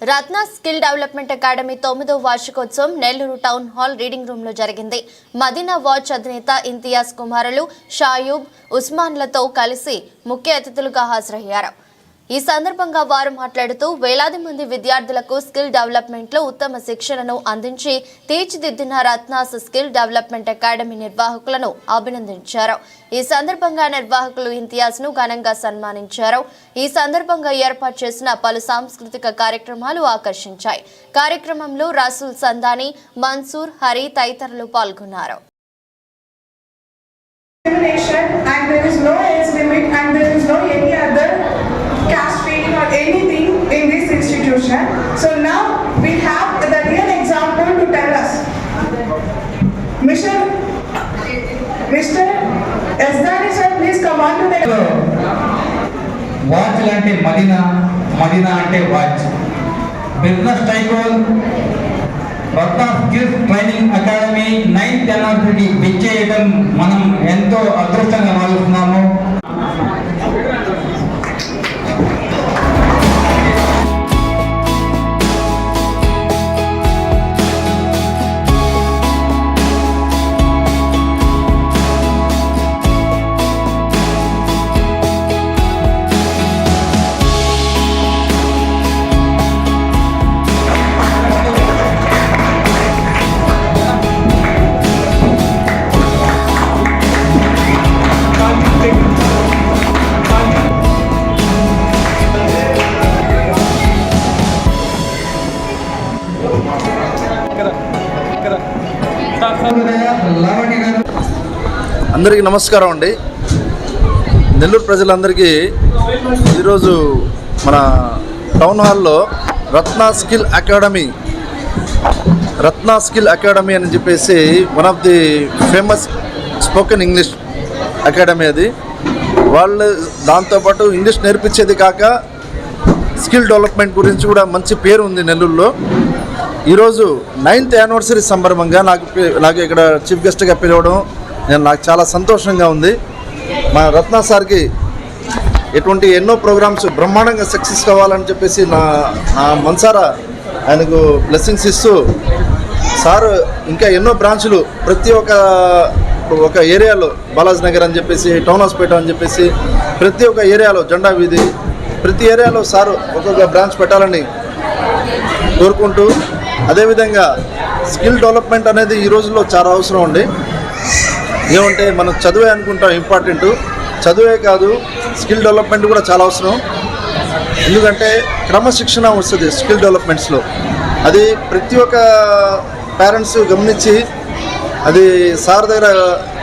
రత్న skill development academy తొమ్మిదో వార్షికోత్సవం Nellore town hall reading రూమ్లో జరిగింది. మదీనా వాచ్ అధినేత ఇంతియాజ్ కుమారులు షాయూబ్ ఉస్మాన్లతో కలిసి ముఖ్య అతిథులుగా హాజరయ్యారు. ఈ సందర్భంగా వారు మాట్లాడుతూ వేలాది మంది విద్యార్థులకు స్కిల్ డెవలప్మెంట్లో ఉత్తమ శిక్షణను అందించి తీర్చిదిద్దిన రత్నాస్ స్కిల్ డెవలప్మెంట్ అకాడమీ నిర్వాహకులను అభినందించారు. ఈ సందర్భంగా నిర్వాహకులు ఇంతియాజ్ను ఘనంగా సన్మానించారు. ఈ సందర్భంగా ఏర్పాటు చేసిన పలు సాంస్కృతిక కార్యక్రమాలు ఆకర్షించాయి. కార్యక్రమంలో రసూల్ సందాని మన్సూర్ హరి తదితరులు పాల్గొన్నారు. And there is no age limit and there is no any other institution. So now we have the real example to tell us. Mr. Mr. Esdani sir, please come on to the. Watch అంటే మదినా మదినా అంటే watch business tycoon Ratna skills training academy ninth యానివర్సరీకి విచ్చేయడం మనం ఎంతో అదృష్టంగా భావిస్తున్నాము అందరికీ నమస్కారం అండి. నెల్లూరు ప్రజలందరికీ ఈరోజు మన టౌన్ హాల్లో Ratna skill academy Ratna skill academy అని చెప్పేసి one of the famous spoken English academy అది. వాళ్ళు దాంతోపాటు ఇంగ్లీష్ నేర్పించేది కాక స్కిల్ డెవలప్మెంట్ గురించి కూడా మంచి పేరు ఉంది నెల్లూరులో. ఈరోజు నైన్త్ యానివర్సరీ సందర్భంగా నాకు నాకు ఇక్కడ చీఫ్ గెస్ట్గా పిలవడం నేను నాకు చాలా సంతోషంగా ఉంది. మా రత్న సార్కి ఎటువంటి ఎన్నో ప్రోగ్రామ్స్ బ్రహ్మాండంగా సక్సెస్ కావాలని చెప్పేసి నా నా మనసారా ఆయనకు బ్లెస్సింగ్స్ ఇస్తూ సార్ ఇంకా ఎన్నో బ్రాంచులు ప్రతి ఒక్క ఒక ఏరియాలో బాలాజీ నగర్ అని చెప్పేసి టౌన్ హాస్పిటల్ అని చెప్పేసి ప్రతి ఒక్క ఏరియాలో జెండా వీధి ప్రతి ఏరియాలో సారు ఒక్కొక్క బ్రాంచ్ పెట్టాలని కోరుకుంటూ అదేవిధంగా స్కిల్ డెవలప్మెంట్ అనేది ఈ రోజుల్లో చాలా అవసరం ఉంది ఏమంటే మనం చదువే అనుకుంటాం ఇంపార్టెంట్. చదువే కాదు స్కిల్ డెవలప్మెంట్ కూడా చాలా అవసరం. ఎందుకంటే క్రమశిక్షణ వస్తుంది స్కిల్ డెవలప్మెంట్స్లో. అది ప్రతి ఒక్క పేరెంట్స్ గమనించి అది సార్ దగ్గర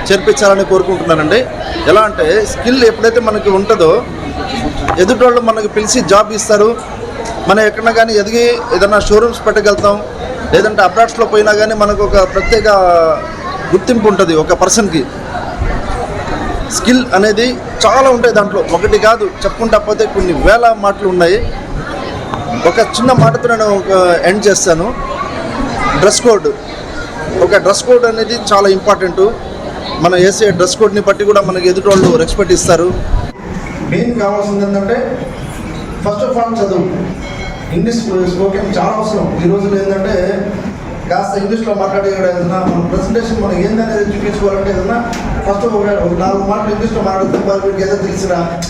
చేర్పించాలని కోరుకుంటున్నానండి. ఎలా అంటే స్కిల్ ఎప్పుడైతే మనకి ఉంటుందో ఎదుటోళ్ళు మనకి పిలిచి జాబ్ ఇస్తారు. మనం ఎక్కడన్నా కానీ ఎదిగి ఏదన్నా షోరూమ్స్ పెట్టగలుగుతాం. లేదంటే అబ్రాడ్స్లో పోయినా కానీ మనకు ఒక ప్రత్యేక గుర్తింపు ఉంటుంది ఒక పర్సన్కి. స్కిల్ అనేది చాలా ఉంటాయి దాంట్లో. ఒకటి కాదు చెప్పుకుంటా పోతే కొన్ని వేల మాటలు ఉన్నాయి. ఒక చిన్న మాటతో నేను ఒక ఎండ్ చేస్తాను. Dress code. ఒక డ్రెస్ కోడ్ అనేది చాలా ఇంపార్టెంట్. మనం వేసే డ్రెస్ కోడ్ని బట్టి కూడా మనకి ఎదుటి వాళ్ళు రెస్పెక్ట్ ఇస్తారు. మెయిన్ కావాల్సింది ఏంటంటే ఫస్ట్ ఆఫ్ ఆల్ చదువు. ఇంగ్లీష్ స్పోకెన్ చాలా అవసరం. ఈ రోజులు ఏంటంటే కాస్త ఇంగ్లీష్లో మాట్లాడే ఏదైనా మన ప్రజెంటేషన్ మనం ఏందనేది చూపించుకోవాలంటే ఏదైనా ఫస్ట్ ఒక నాలుగు మాటలు ఇంగ్లీష్లో మాట్లాడితే వారు ఏదో తెలిసినా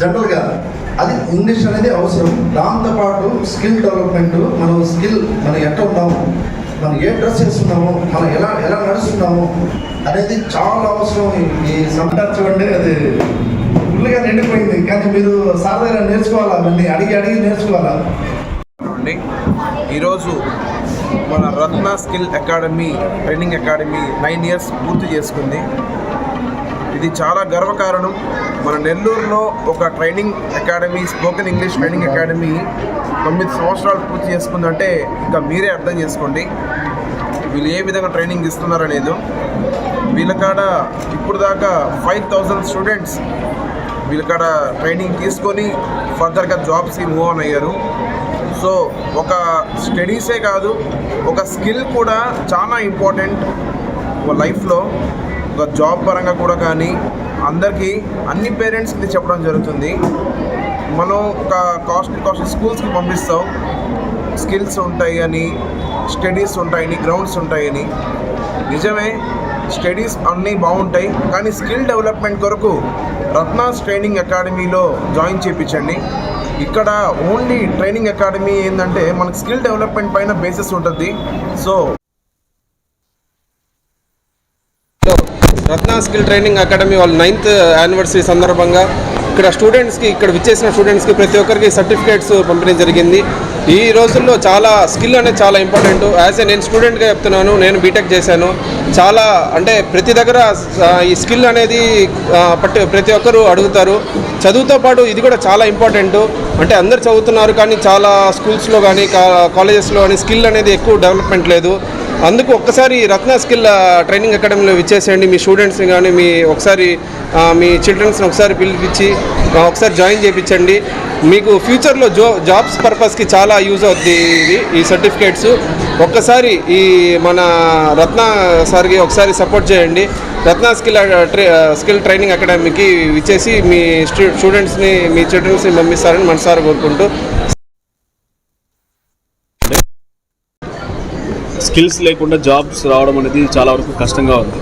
జనరల్గా అది ఇంగ్లీష్ అనేది అవసరం. దాంతోపాటు స్కిల్ డెవలప్మెంట్ మనం స్కిల్ మనం ఎట్లా ఉన్నాము మనం ఏ డ్రెస్ వేస్తున్నాము మనం ఎలా ఎలా నడుస్తున్నాము అనేది చాలా అవసరం. ఈ- ఈ చూడండి అది ఫుల్గా నిండిపోయింది. కానీ మీరు సార్ దగ్గర నేర్చుకోవాలా? మళ్ళీ అడిగి అడిగి నేర్చుకోవాలా? ఈరోజు మన Ratna skill academy training academy nine years పూర్తి చేసుకుంది. ఇది చాలా గర్వకారణం మన నెల్లూరులో ఒక training academy spoken English training academy తొమ్మిది సంవత్సరాలు పూర్తి చేసుకుందంటే ఇంకా మీరే అర్థం చేసుకోండి. వీళ్ళు ఏ విధంగా ట్రైనింగ్ ఇస్తున్నారనేది వీళ్ళ కాడ ఇప్పుడు దాకా ఫైవ్ థౌజండ్ స్టూడెంట్స్ వీళ్ళ కాడ ట్రైనింగ్ తీసుకొని ఫర్దర్గా జాబ్స్కి మూవ్ ఆన్ అయ్యారు. సో ఒక స్టడీసే కాదు ఒక స్కిల్ కూడా చాలా ఇంపార్టెంట్ ఒక లైఫ్లో ఒక జాబ్ పరంగా కూడా కానీ అందరికీ అన్ని పేరెంట్స్కి ఇది చెప్పడం జరుగుతుంది. మనం ఒక కాస్ట్లీ కాస్ట్లీ స్కూల్స్కి పంపిస్తాం. స్కిల్స్ ఉంటాయి అని స్టడీస్ ఉంటాయని గ్రౌండ్స్ ఉంటాయని. నిజమే స్టడీస్ అన్నీ బాగుంటాయి కానీ స్కిల్ డెవలప్మెంట్ కొరకు రత్నాస్ ట్రైనింగ్ అకాడమీలో జాయిన్ చేయించండి. ఇక్కడ ఓన్లీ ట్రైనింగ్ అకాడమీ ఏంటంటే మనకి స్కిల్ డెవలప్మెంట్ పైన బేసిస్ ఉంటుంది. So Ratna skill training academy వాళ్ళ నైన్త్ యానివర్సరీ సందర్భంగా ఇక్కడ స్టూడెంట్స్కి ఇక్కడ విచ్చేసిన స్టూడెంట్స్కి ప్రతి ఒక్కరికి సర్టిఫికేట్స్ పంపిణీ జరిగింది. ఈ రోజుల్లో చాలా స్కిల్ అనేది చాలా ఇంపార్టెంట్. యాజ్ ఏ నేను స్టూడెంట్గా చెప్తున్నాను నేను బీటెక్ చేశాను. చాలా అంటే ప్రతి దగ్గర ఈ స్కిల్ అనేది పట్టి ప్రతి ఒక్కరు అడుగుతారు. చదువుతో పాటు ఇది కూడా చాలా ఇంపార్టెంట్. అంటే అందరు చదువుతున్నారు కానీ చాలా స్కూల్స్లో కానీ కాలేజెస్లో కానీ స్కిల్ అనేది ఎక్కువ డెవలప్మెంట్ లేదు. అందుకు ఒక్కసారి రత్న స్కిల్ ట్రైనింగ్ అకాడమీలో ఇచ్చేసేయండి మీ స్టూడెంట్స్ని కానీ మీ ఒకసారి మీ చిల్డ్రన్స్ని ఒకసారి పిలిపించి ఒకసారి జాయిన్ చేయించండి మీకు ఫ్యూచర్లో జో జాబ్స్ పర్పస్కి చాలా యూజ్ అవుద్ది ఇది ఈ సర్టిఫికేట్స్ ఒక్కసారి ఈ మన రత్న సార్కి ఒకసారి సపోర్ట్ చేయండి. రత్న స్కిల్ ట్రై- స్కిల్ ట్రైనింగ్ అకాడమీకి ఇచ్చేసి మీ స్టూ స్టూడెంట్స్ని మీ చిల్డ్రన్స్ని పంపిస్తారని మనసారా కోరుకుంటూ స్కిల్స్ లేకుండా జాబ్స్ రావడం అనేది చాలా వరకు కష్టంగా ఉంది.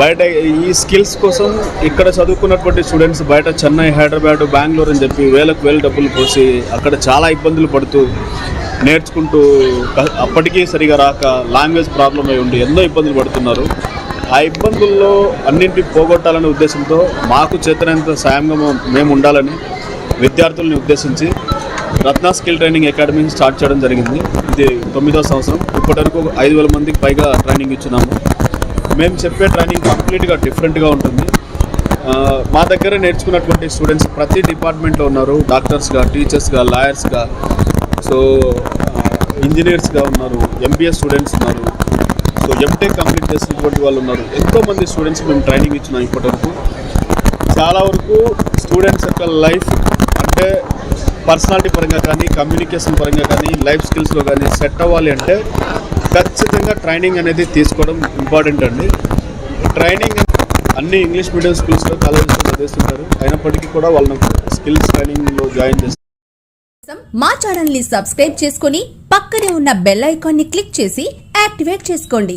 బయట ఈ స్కిల్స్ కోసం ఇక్కడ చదువుకున్నటువంటి స్టూడెంట్స్ బయట చెన్నై హైదరాబాద్ బెంగళూరు అని చెప్పి వేలకు వేలు డబ్బులు పోసి అక్కడ చాలా ఇబ్బందులు పడుతూ నేర్చుకుంటూ అప్పటికీ సరిగా రాక లాంగ్వేజ్ ప్రాబ్లం అయి ఉండి ఎన్నో ఇబ్బందులు పడుతున్నారు. ఆ ఇబ్బందుల్లో అన్నింటినీ పోగొట్టాలనే ఉద్దేశంతో మాకు చేతనంత సాయంగా మేము- మేము ఉండాలని విద్యార్థుల్ని ఉద్దేశించి రత్న స్కిల్ ట్రైనింగ్ అకాడమీని స్టార్ట్ చేయడం జరిగింది. ఇది తొమ్మిదో సంవత్సరం. ఇప్పటివరకు ఐదు వేల మందికి పైగా ట్రైనింగ్ ఇచ్చినాము. మేము చెప్పే ట్రైనింగ్ కంప్లీట్గా డిఫరెంట్గా ఉంటుంది. మా దగ్గర నేర్చుకున్నటువంటి స్టూడెంట్స్ ప్రతి డిపార్ట్మెంట్లో ఉన్నారు. డాక్టర్స్గా టీచర్స్గా లాయర్స్గా సో ఇంజనీర్స్గా ఉన్నారు. ఎంబీఎస్ స్టూడెంట్స్ ఉన్నారు. సో ఎంటెక్ కంప్లీట్ చేసినటువంటి వాళ్ళు ఉన్నారు. ఎంతోమంది స్టూడెంట్స్ మేము ట్రైనింగ్ ఇచ్చినాం ఇప్పటివరకు. చాలా వరకు స్టూడెంట్స్ యొక్క లైఫ్ అంటే పర్సనాలిటీ పరంగా కానీ కమ్యూనికేషన్ పరంగా కానీ లైఫ్ స్కిల్స్లో కానీ సెట్ అవ్వాలి అంటే ఖచ్చితంగా ట్రైనింగ్ అనేది తీసుకోవడం ఇంపార్టెంట్ అండి. ట్రైనింగ్ అన్ని ఇంగ్లీష్ మీడియం స్కూల్స్లో కాలేజెస్లో చేస్తుంటారు. అయినప్పటికీ కూడా వాళ్ళని స్కిల్స్ ట్రైనింగ్లో జాయిన్ చేస్తారు మా ఛానల్ని సబ్స్క్రైబ్ చేసుకుని పక్కనే ఉన్న బెల్ ఐకాన్ని క్లిక్ చేసి యాక్టివేట్ చేసుకోండి.